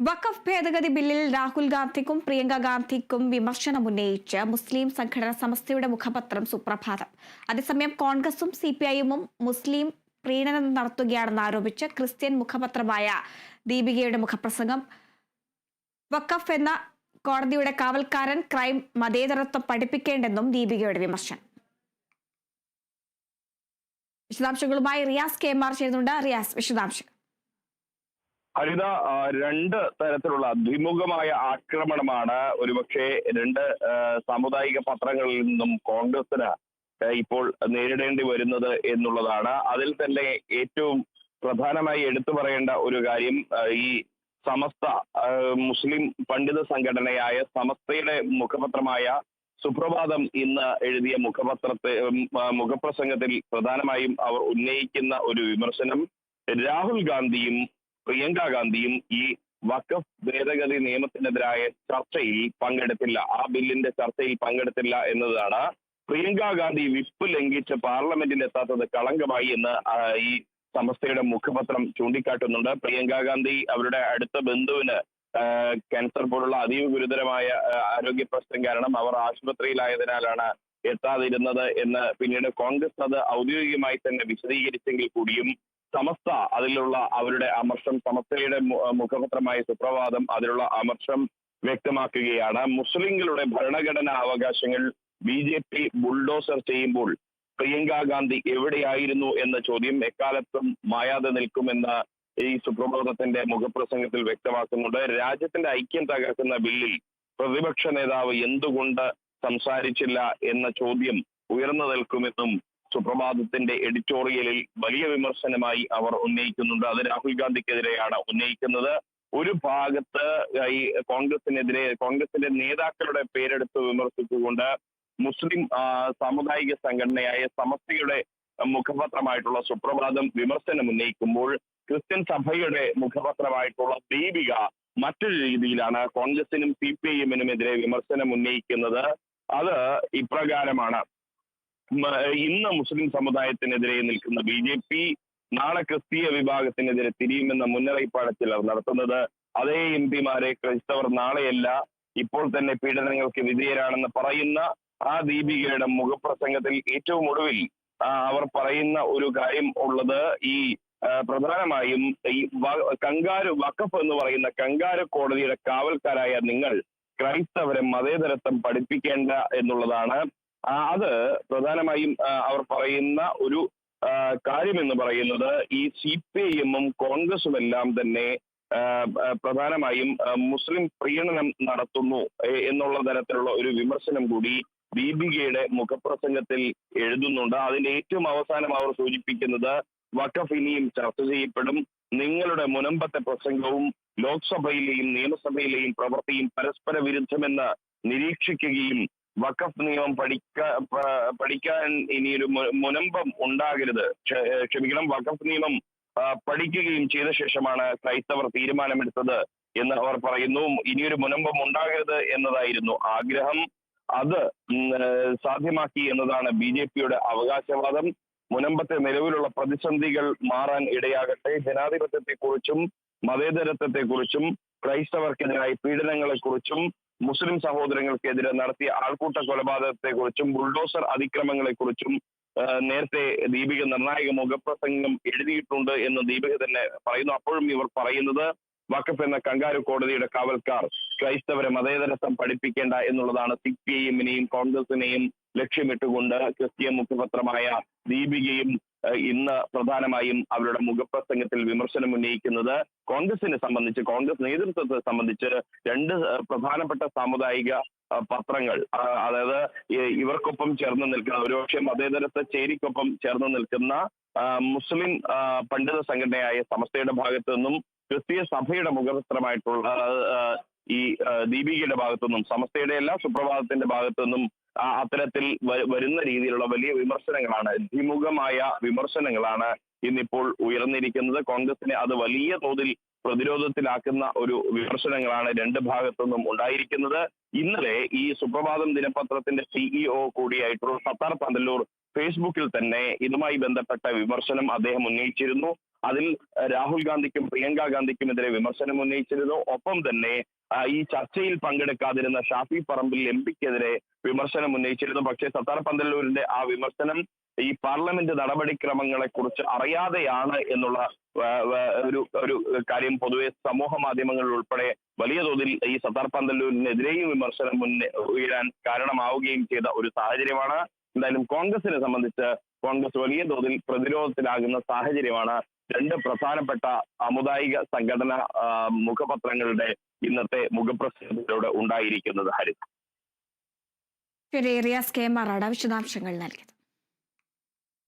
വഖഫ് ഭേദഗതി ബില്ലിൽ രാഹുൽ ഗാന്ധിക്കും പ്രിയങ്ക ഗാന്ധിക്കും വിമർശനം ഉന്നയിച്ച് മുസ്ലിം സംഘടന സമസ്തയുടെ മുഖപത്രം സുപ്രഭാതം. അതേസമയം കോൺഗ്രസും സി പി ഐഎമ്മും മുസ്ലിം പ്രീണനം നടത്തുകയാണെന്ന് ആരോപിച്ച് ക്രിസ്ത്യൻ മുഖപത്രമായ ദീപികയുടെ മുഖപ്രസംഗം. വഖഫ് എന്ന കോടതിയുടെ കാവൽക്കാരൻ ക്രൈം മതേതരത്വം പഠിപ്പിക്കേണ്ടെന്നും ദീപികയുടെ വിമർശനം. വിശദാംശങ്ങളുമായി റിയാസ് കെ മാർ ആർ ചേരുന്നുണ്ട്. റിയാസ് വിശദാംശങ്ങൾ. ഹരിത രണ്ട് തരത്തിലുള്ള ദ്വിമുഖമായ ആക്രമണമാണ് ഒരുപക്ഷെ രണ്ട് സാമുദായിക പത്രങ്ങളിൽ നിന്നും കോൺഗ്രസിന് ഇപ്പോൾ നേരിടേണ്ടി വരുന്നത് എന്നുള്ളതാണ്. അതിൽ തന്നെ ഏറ്റവും പ്രധാനമായി എടുത്തു പറയേണ്ട ഒരു കാര്യം ഈ സമസ്ത മുസ്ലിം പണ്ഡിത സംഘടനയായ സമസ്തയുടെ മുഖപത്രമായ സുപ്രഭാതം ഇന്ന് എഴുതിയ മുഖപത്രത്തെ മുഖപ്രസംഗത്തിൽ പ്രധാനമായും അവർ ഉന്നയിക്കുന്ന ഒരു വിമർശനം രാഹുൽ ഗാന്ധിയും പ്രിയങ്ക ഗാന്ധിയും ഈ വഖഫ് ഭേദഗതി നിയമത്തിനെതിരായ ചർച്ചയിൽ പങ്കെടുത്തില്ല. ആ ബില്ലിന്റെ ചർച്ചയിൽ പങ്കെടുത്തില്ല എന്നതാണ് പ്രിയങ്ക ഗാന്ധി വിപ്പ് ലംഘിച്ച് പാർലമെന്റിൽ എത്താത്തത് കളങ്കമായി എന്ന് ഈ സമസ്തയുടെ മുഖപത്രം ചൂണ്ടിക്കാട്ടുന്നുണ്ട്. പ്രിയങ്ക ഗാന്ധി അവരുടെ അടുത്ത ബന്ധുവിന് ക്യാൻസർ പോലുള്ള അതീവ ഗുരുതരമായ ആരോഗ്യ പ്രശ്നം കാരണം അവർ ആശുപത്രിയിലായതിനാലാണ് എത്താതിരുന്നത് എന്ന് പിന്നീട് കോൺഗ്രസ് അത് ഔദ്യോഗികമായി തന്നെ വിശദീകരിച്ചെങ്കിൽ കൂടിയും സമസ്ത അതിലുള്ള അവരുടെ അമർഷം സമസ്തയുടെ മുഖപത്രമായ സുപ്രഭാതം അതിലുള്ള അമർഷം വ്യക്തമാക്കുകയാണ്. മുസ്ലിങ്ങളുടെ ഭരണഘടനാ അവകാശങ്ങൾ ബി ജെ പി ബുൾഡോസർ ചെയ്യുമ്പോൾ പ്രിയങ്ക ഗാന്ധി എവിടെയായിരുന്നു എന്ന ചോദ്യം എക്കാലത്തും മായാതെ നിൽക്കുമെന്ന് ഈ സുപ്രഭാതത്തിന്റെ മുഖപ്രസംഗത്തിൽ വ്യക്തമാക്കുന്നുണ്ട്. രാജ്യത്തിന്റെ ഐക്യം തകർക്കുന്ന ബില്ലിൽ പ്രതിപക്ഷ നേതാവ് എന്തുകൊണ്ട് സംസാരിച്ചില്ല എന്ന ചോദ്യം ഉയർന്നു നിൽക്കുമെന്നും സുപ്രഭാതത്തിന്റെ എഡിറ്റോറിയലിൽ വലിയ വിമർശനമായി അവർ ഉന്നയിക്കുന്നുണ്ട്. അത് രാഹുൽ ഗാന്ധിക്കെതിരെയാണ് ഉന്നയിക്കുന്നത്. ഒരു ഭാഗത്ത് ഈ കോൺഗ്രസിനെതിരെ കോൺഗ്രസിന്റെ നേതാക്കളുടെ പേരെടുത്ത് വിമർശിച്ചുകൊണ്ട് മുസ്ലിം സാമുദായിക സംഘടനയായ സമസ്തയുടെ മുഖപത്രമായിട്ടുള്ള സുപ്രഭാതം വിമർശനം ഉന്നയിക്കുമ്പോൾ ക്രിസ്ത്യൻ സഭയുടെ മുഖപത്രമായിട്ടുള്ള ദീപിക മറ്റൊരു രീതിയിലാണ് കോൺഗ്രസിനും സി പി ഐ എമ്മിനും എതിരെ വിമർശനം ഉന്നയിക്കുന്നത്. അത് ഇപ്രകാരമാണ്. ഇന്ന് മുസ്ലിം സമുദായത്തിനെതിരെ നിൽക്കുന്ന ബി ജെ പി നാളെ ക്രിസ്തീയ വിഭാഗത്തിനെതിരെ തിരിയുമെന്ന മുന്നറിയിപ്പാണ് ചിലർ നടത്തുന്നത്. അതേ എം പിമാരെ ക്രൈസ്തവർ നാളെയല്ല ഇപ്പോൾ തന്നെ പീഡനങ്ങൾക്ക് വിധേയരാണെന്ന് പറയുന്ന ആ ദീപികയുടെ മുഖപ്രസംഗത്തിൽ ഏറ്റവും ഒടുവിൽ അവർ പറയുന്ന ഒരു കാര്യം ഉള്ളത് ഈ പ്രധാനമായും ഈ കങ്കാരു വഖഫ് എന്ന് പറയുന്ന കങ്കാരു കോടതിയുടെ കാവൽക്കാരായ നിങ്ങൾ ക്രൈസ്തവരെ മതേതരത്വം പഠിപ്പിക്കേണ്ട എന്നുള്ളതാണ് അത് പ്രധാനമായും അവർ പറയുന്ന ഒരു കാര്യമെന്ന് പറയുന്നത് ഈ സി പി എമ്മും കോൺഗ്രസും എല്ലാം തന്നെ പ്രധാനമായും മുസ്ലിം പ്രീണനം നടത്തുന്നു എന്നുള്ള തരത്തിലുള്ള ഒരു വിമർശനം കൂടി ദീപികയുടെ മുഖപ്രസംഗത്തിൽ എഴുതുന്നുണ്ട്. അതിന്റെ ഏറ്റവും അവസാനം അവർ സൂചിപ്പിക്കുന്നത് വഖഫ് ഇനിയും ചർച്ച ചെയ്യപ്പെടും. നിങ്ങളുടെ മുനമ്പത്തെ പ്രസംഗവും ലോക്സഭയിലെയും നിയമസഭയിലെയും പ്രവൃത്തിയും പരസ്പര വിരുദ്ധമെന്ന് നിരീക്ഷിക്കുകയും വഖഫ് നിയമം പഠിക്ക പഠിക്കാൻ ഇനിയൊരു മുനമ്പം ഉണ്ടാകരുത്. ക്ഷമിക്കണം. വഖഫ് നിയമം പഠിക്കുകയും ചെയ്ത ശേഷമാണ് ക്രൈസ്തവർ തീരുമാനമെടുത്തത് എന്ന് അവർ പറയുന്നു. ഇനിയൊരു മുനമ്പം ഉണ്ടാകരുത് എന്നതായിരുന്നു ആഗ്രഹം. അത് സാധ്യമാക്കി എന്നതാണ് ബി ജെ പിയുടെ അവകാശവാദം. മുനമ്പത്തെ നിലവിലുള്ള പ്രതിസന്ധികൾ മാറാൻ ഇടയാകട്ടെ. ജനാധിപത്യത്തെക്കുറിച്ചും മതേതരത്വത്തെക്കുറിച്ചും ക്രൈസ്തവർക്കെതിരായ പീഡനങ്ങളെക്കുറിച്ചും മുസ്ലിം സഹോദരങ്ങൾക്കെതിരെ നടത്തിയ ആൾക്കൂട്ട കൊലപാതകത്തെക്കുറിച്ചും ബുൾഡോസർ അതിക്രമങ്ങളെക്കുറിച്ചും നേരത്തെ ദീപിക നിർണായക മുഖപ്രസംഗം എഴുതിയിട്ടുണ്ട് എന്ന് ദീപിക തന്നെ പറയുന്നു. അപ്പോഴും ഇവർ പറയുന്നത് വഖഫ് എന്ന കങ്കാരു കോടതിയുടെ കാവൽക്കാർ ക്രൈസ്തവരെ മതേതരത്വം പഠിപ്പിക്കേണ്ട എന്നുള്ളതാണ് സി പി ഐ എമ്മിനെയും കോൺഗ്രസിനെയും ലക്ഷ്യമിട്ടുകൊണ്ട് ക്രിസ്ത്യൻ മുഖപത്രമായ ദീപികയും ഇന്ന് പ്രധാനമായും അവരുടെ മുഖപ്രസംഗത്തിൽ വിമർശനം ഉന്നയിക്കുന്നത് കോൺഗ്രസിനെ സംബന്ധിച്ച് കോൺഗ്രസ് നേതൃത്വത്തെ സംബന്ധിച്ച് രണ്ട് പ്രധാനപ്പെട്ട സാമുദായിക പത്രങ്ങൾ. അതായത് ഇവർക്കൊപ്പം ചേർന്ന് നിൽക്കുന്ന ഒരുപക്ഷെ മതേതരത്തെ ചേരിക്കൊപ്പം ചേർന്ന് നിൽക്കുന്ന മുസ്ലിം പണ്ഡിത സംഘടനയായ സമസ്തയുടെ ഭാഗത്തു നിന്നും ക്രിസ്തീയ സഭയുടെ മുഖപത്രമായിട്ടുള്ള ഈ ദീപികയുടെ ഭാഗത്തു നിന്നും സമസ്തയുടെ എല്ലാ സുപ്രഭാതത്തിന്റെ ഭാഗത്തു നിന്നും അത്തരത്തിൽ വരുന്ന രീതിയിലുള്ള വലിയ വിമർശനങ്ങളാണ് ദ്വിമുഖമായ വിമർശനങ്ങളാണ് ഇന്നിപ്പോൾ ഉയർന്നിരിക്കുന്നത്. കോൺഗ്രസിനെ അത് വലിയ തോതിൽ പ്രതിരോധത്തിലാക്കുന്ന ഒരു വിമർശനങ്ങളാണ് രണ്ട് ഭാഗത്തു നിന്നും ഉണ്ടായിരിക്കുന്നത്. ഇന്നലെ ഈ സുപ്രഭാതം ദിനപത്രത്തിന്റെ സിഇഒ കൂടിയായിട്ടുള്ള സത്താർ പന്തല്ലൂർ ഫേസ്ബുക്കിൽ തന്നെ ഇതുമായി ബന്ധപ്പെട്ട വിമർശനം അദ്ദേഹം ഉന്നയിച്ചിരുന്നു. അതിൽ രാഹുൽ ഗാന്ധിക്കും പ്രിയങ്ക ഗാന്ധിക്കുമെതിരെ വിമർശനം ഉന്നയിച്ചിരുന്നു. ഒപ്പം തന്നെ ഈ ചർച്ചയിൽ പങ്കെടുക്കാതിരുന്ന ഷാഫി പറമ്പിൽ എം പിക്കെതിരെ വിമർശനം ഉന്നയിച്ചിരുന്നു. പക്ഷേ സത്താർ പന്തല്ലൂരിന്റെ ആ വിമർശനം ഈ പാർലമെന്റ് നടപടിക്രമങ്ങളെ കുറിച്ച് അറിയാതെയാണ് എന്നുള്ള ഒരു ഒരു കാര്യം പൊതുവെ സമൂഹ മാധ്യമങ്ങളിൽ ഉൾപ്പെടെ വലിയ തോതിൽ ഈ സത്താർ പന്തല്ലൂരിനെതിരെയും വിമർശനം മുന്നേ ഉയരാൻ കാരണമാവുകയും ചെയ്ത ഒരു സാഹചര്യമാണ്. എന്തായാലും കോൺഗ്രസിനെ സംബന്ധിച്ച് കോൺഗ്രസ് വലിയ തോതിൽ പ്രതിരോധത്തിലാകുന്ന സാഹചര്യമാണ് രണ്ട് പ്രധാനപ്പെട്ട സാമുദായിക സംഘടന മുഖപത്രങ്ങളുടെ ഇന്നത്തെ മുഖപ്രസംഗത്തിലൂടെ ഉണ്ടായിരിക്കുന്നത്. ഹരി. വിശദാംശങ്ങൾ നൽകിയത്